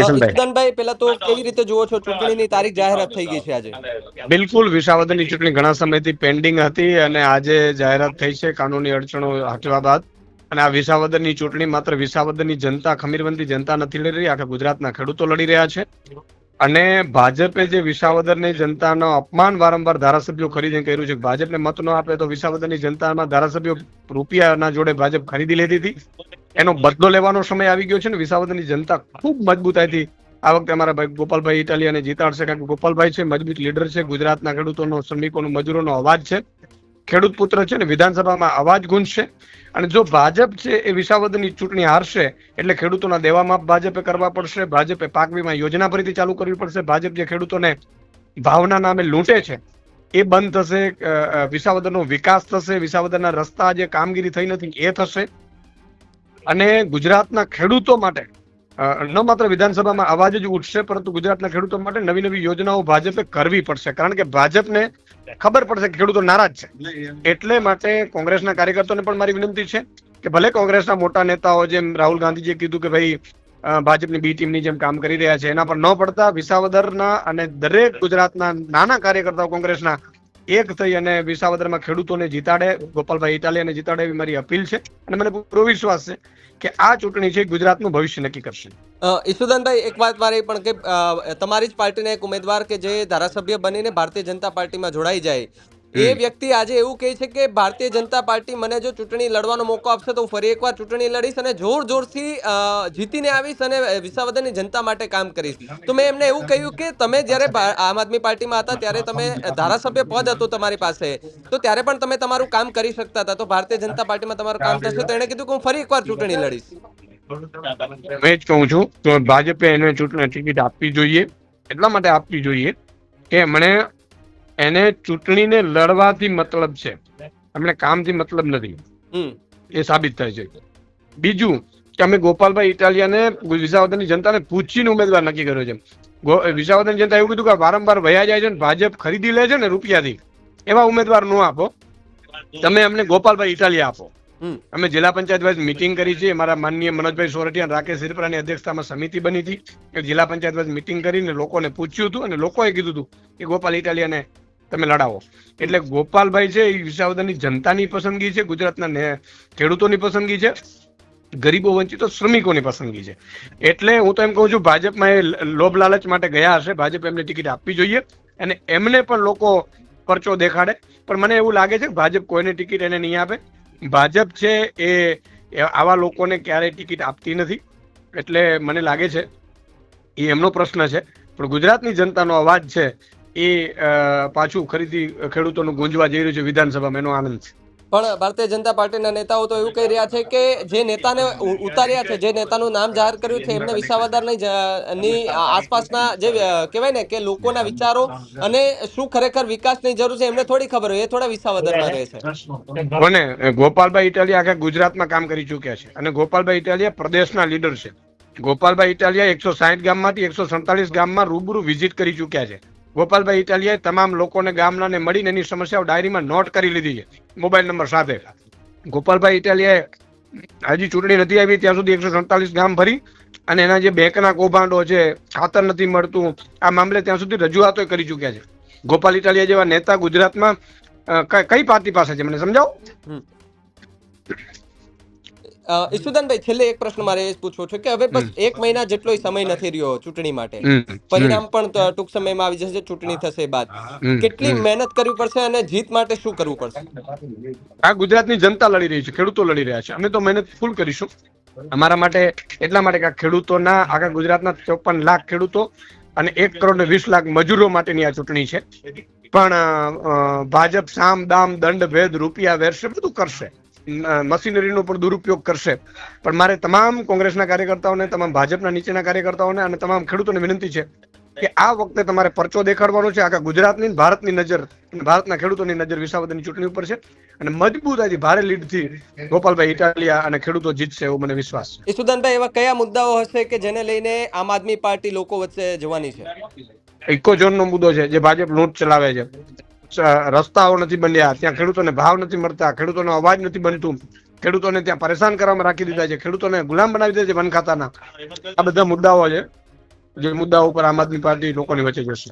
કિશનભાઈ. પેલા તો કેવી રીતે જુઓ છો? ચૂંટણીની તારીખ જાહેરાત થઈ ગઈ છે આજે. બિલકુલ વિસાવદનની ચૂંટણી ઘણા સમયથી પેન્ડિંગ હતી અને આજે જાહેરાત થઈ છે કાનૂની અડચણો હટવા બાદ. અને આ વિસાવદનની ચૂંટણી માત્ર વિસાવદનની જનતા ખમીરબંધી જનતા નથી લડી રહી આખા ગુજરાતના ખેડૂતો લડી રહ્યા છે. અને ભાજપે જે વિસાવદરની જનતાનો અપમાન વારંવાર ધારાસભ્યો ખરીદીને કર્યું છે ભાજપને મત ન આપે તો વિસાવદરની જનતામાં ધારાસભ્યો રૂપિયાના જોડે ભાજપ ખરીદી લેતી હતી. એનો બદલો લેવાનો સમય આવી ગયો છે ને વિસાવદરની જનતા ખૂબ મજબૂતાઈથી આ વખતે અમારા ભાઈ ગોપાલભાઈ ઇટાલિયાને જીતાડશે કારણ કે ગોપાલભાઈ છે, મજબૂત લીડર છે, ગુજરાતના ખેડૂતોનો, શ્રમિકોનો, મજૂરોનો અવાજ છે. ખેડૂત પુત્ર છે ને વિધાનસભામાં અવાજ ગુંજશે. અને જો ભાજપ છે એ વિસાવદરની ચૂંટણી હારશે, એટલે ખેડૂતોના દેવામાં ભાજપે કરવા પડશે, ભાજપે પાક વીમા યોજના ફરીથી ચાલુ કરવી પડશે, ભાજપ જે ખેડૂતોને ભાવના નામે લૂંટે છે, એ બંધ થશે વિસાવદરનો વિકાસ થશે, વિસાવદરના રસ્તા જે કામગીરી થઈ નથી, એ થશે. અને ગુજરાતના ખેડૂતો માટે ન માત્ર વિધાનસભામાં અવાજ જ ઉઠશે પરંતુ ગુજરાતના ખેડૂતો માટે નવી નવી યોજનાઓ ભાજપે કરવી પડશે. કારણ કે ભાજપને ખબર પડશે કે ખેડૂતો નારાજ છે. એટલે માટે કોંગ્રેસના કાર્યકર્તાઓને પણ મારી વિનંતી છે કે ભલે કોંગ્રેસના મોટા નેતાઓ જેમ રાહુલ ગાંધીજીએ કીધું કે ભાઈ ભાજપની બી ટીમની જેમ કામ કરી રહ્યા છે એના પર ન પડતા વિસાવદરના અને દરેક ગુજરાતના નાના કાર્યકર્તાઓ કોંગ્રેસના એક થઈ અને વિસાવદરમાં ખેડૂતોને જીતાડે ગોપાલભાઈ ઇટાલિયાને જીતાડે એવી મારી અપીલ છે. અને મને પૂરો વિશ્વાસ છે કે આ ચૂંટણી છે ગુજરાતનું ભવિષ્ય નક્કી કરશે. અ, ઈશુદાનભાઈ એક વાત મારે પણ કે તમારી જ પાર્ટીના એક ઉમેદવાર કે જે ધારાસભ્ય બનીને ભારતીય જનતા પાર્ટીમાં જોડાઈ જાય એ વ્યક્તિ આજે એવું કહે છે કે ભારતીય જનતા પાર્ટી મને જો ચૂંટણી લડવાનો મોકો આપશે તો હું ફરી એકવાર ચૂંટણી લડીશ અને જોર જોરથી જીતીને આવીશ અને વિસાવદરની જનતા માટે કામ કરીશ. તો મેં એમને એવું કહ્યું કે તમે જ્યારે આમ આદમી પાર્ટીમાં હતા ત્યારે તમે ધારાસભ્ય પદ હતું તમારી પાસે. તો ત્યારે પણ તમે તમારું કામ કરી શકતા હતા. તો ભારતીય જનતા પાર્ટીમાં તમારું કામ થશે. તો એણે કીધું કે હું ફરી એકવાર ચૂંટણી લડીશ. મેં જ કહું છું તો ભાજપે એને ચૂંટણી ટિકિટ આપવી જોઈએ. એટલા માટે આપવી જોઈએ કે એમણે એને ચૂંટણીને લડવાથી મતલબ છે. એમણે કામથી મતલબ નથી. એ સાબિત થાય છે. બીજું કે અમે ગોપાલભાઈ ઇટાલિયાને વિસાવદરની જનતાને પૂછીને ઉમેદવાર નક્કી કર્યો છે. વિસાવદરની જનતા એવું કીધું કે વારંવાર વયા જાય છે ને ભાજપ ખરીદી લે છે ને રૂપિયાથી. એવા ઉમેદવાર ન આપો. તમે અમને ગોપાલભાઈ ઇટાલિયા આપો. અમે જિલ્લા પંચાયત વાઇઝ મિટિંગ કરી છે. મારા માનનીય મનોજભાઈ સોરઠિયા અને રાકેશ સિરપરાની અધ્યક્ષતામાં સમિતિ બની હતી. કે જિલ્લા પંચાયત વાઇઝ મિટિંગ કરીને લોકોને પૂછ્યું હતું અને લોકોએ કીધું હતું કે ગોપાલ ઇટાલિયાને તમે લડાવો. એટલે ગોપાલભાઈ છે, એ વિસાવદરની જનતાની પસંદગી છે, ગુજરાતના ખેડૂતોની પસંદગી છે, ગરીબો વંચિતો શ્રમિકોની પસંદગી છે. એટલે હું તો એમ કહું છું, ભાજપમાં એ લોભ લાલચ માટે ગયા હશે, ભાજપ એમને ટિકિટ આપવી જોઈએ અને એમને પણ લોકો પરચો દેખાડે. પણ મને એવું લાગે છે કે ભાજપ કોઈને ટિકિટ એને નહીં આપે. ભાજપ છે, એ આવા લોકોને ક્યારેય ટિકિટ આપતી નથી. એટલે મને લાગે છે, એ એમનો પ્રશ્ન છે. પણ ગુજરાતની જનતાનો અવાજ છે એ પાછું ખરીદી ખેડૂતોનું ગુંજવા જઈ રહ્યું છે વિધાનસભામાં. એનો આનંદ છે. પણ ભારતીય જનતા પાર્ટીના નેતાઓ તો એવું કહી રહ્યા છે કે જે નેતાને ઉતાર્યા છે જે નેતાનું નામ જાહેર કર્યું છે એમને વિસાવદરની આસપાસના જે કહેવાય ને કે લોકોના વિચારો અને શું ખરેખર વિકાસની જરૂર છે એમને થોડી ખબર હોય એ થોડા વિસાવદરમાં રહે છે. અને ગોપાલભાઈ ઇટાલિયા આખા ગુજરાતમાં કામ કરી ચૂક્યા છે. અને ગોપાલભાઈ ઇટાલિયા પ્રદેશના લીડર છે. ગોપાલભાઈ ઇટાલિયા એકસો સાહીઠ ગામમાંથી એકસો સડતાલીસ ગામમાં રૂબરૂ વિઝિટ કરી ચૂક્યા છે. ગોપાલભાઈ ઇટાલિયાએ તમામ લોકોને ગામનાને મળીને એની સમસ્યાઓ ડાયરીમાં નોટ કરી લીધી છે, મોબાઈલ નંબર સાથે. ગોપાલભાઈ ઇટાલિયાએ હજી ચૂંટણી નથી આવી, ત્યાં સુધી એકસો સડતાલીસ ગામ ભરી અને એના જે બેંકના કૌભાંડો છે, ખાતર નથી મળતું, આ મામલે ત્યાં સુધી રજૂઆતો કરી ચૂક્યા છે. ગોપાલ ઇટાલિયા જેવા નેતા ગુજરાતમાં કઈ પાર્ટી પાસે છે, મને સમજાવો? ઈશુદાનભાઈ છેલ્લે એક પ્રશ્ન મારે એ પૂછવો છે કે હવે બસ એક મહિના જેટલો સમય નથી રહ્યો ચૂંટણી માટે. પરિણામ પણ ટૂંક સમયમાં આવી જશે ચૂંટણી થશે બાદ. કેટલી મહેનત કરવી પડશે અને જીત માટે શું કરવું પડશે? આ ગુજરાતની જનતા લડી રહી છે ખેડૂતો લડી રહ્યા છે. અમે તો મહેનત ફૂલ કરીશું. અમારા માટે એટલા માટે કે આ ખેડૂતોના આખા ગુજરાતના ચોપન લાખ ખેડૂતો અને એક કરોડ વીસ લાખ મજૂરો માટેની આ ચૂંટણી છે. પણ ભાજપ સામ દામ દંડ ભેદ રૂપિયા વેરશે બધું કરશે. મશીનરીનો પણ દુરુપયોગ કરશે. પણ મારે તમામ કોંગ્રેસના કાર્યકર્તાઓને તમામ ભાજપના નીચેના કાર્યકર્તાઓને અને તમામ ખેડૂતોને વિનંતી છે કે આ વખતે તમારે પરચો દેખાડવાનો છે. આખા ગુજરાતની ભારતની નજર અને ભારતના ખેડૂતોની નજર વિસાવદરની ચૂંટણી ઉપર છે. અને મજબૂતાઈથી ભારે લીડથી ગોપાલભાઈ ઇટાલિયા અને ખેડૂતો જીતશે એવો મને વિશ્વાસ છે. ઈશુદાનભાઈ એવા કયા મુદ્દાઓ હશે કે જેને લઈને આમ આદમી પાર્ટી લોકો વચ્ચે જવાની છે? ઇકો ઝોનનો મુદ્દો છે જે ભાજપ લૂંટ ચલાવે છે. રસ્તાઓ નથી બન્યા. ત્યાં ખેડૂતોને ભાવ નથી મળતા, ખેડૂતોનો અવાજ નથી બનતું. ખેડૂતોને ત્યાં પરેશાન કરવામાં રાખી દીધા છે. ખેડૂતોને ગુલામ બનાવી દીધા છે વન ખાતાના. આ બધા મુદ્દાઓ છે, જે મુદ્દાઓ ઉપર આમ આદમી પાર્ટી લોકોની વચ્ચે જશે.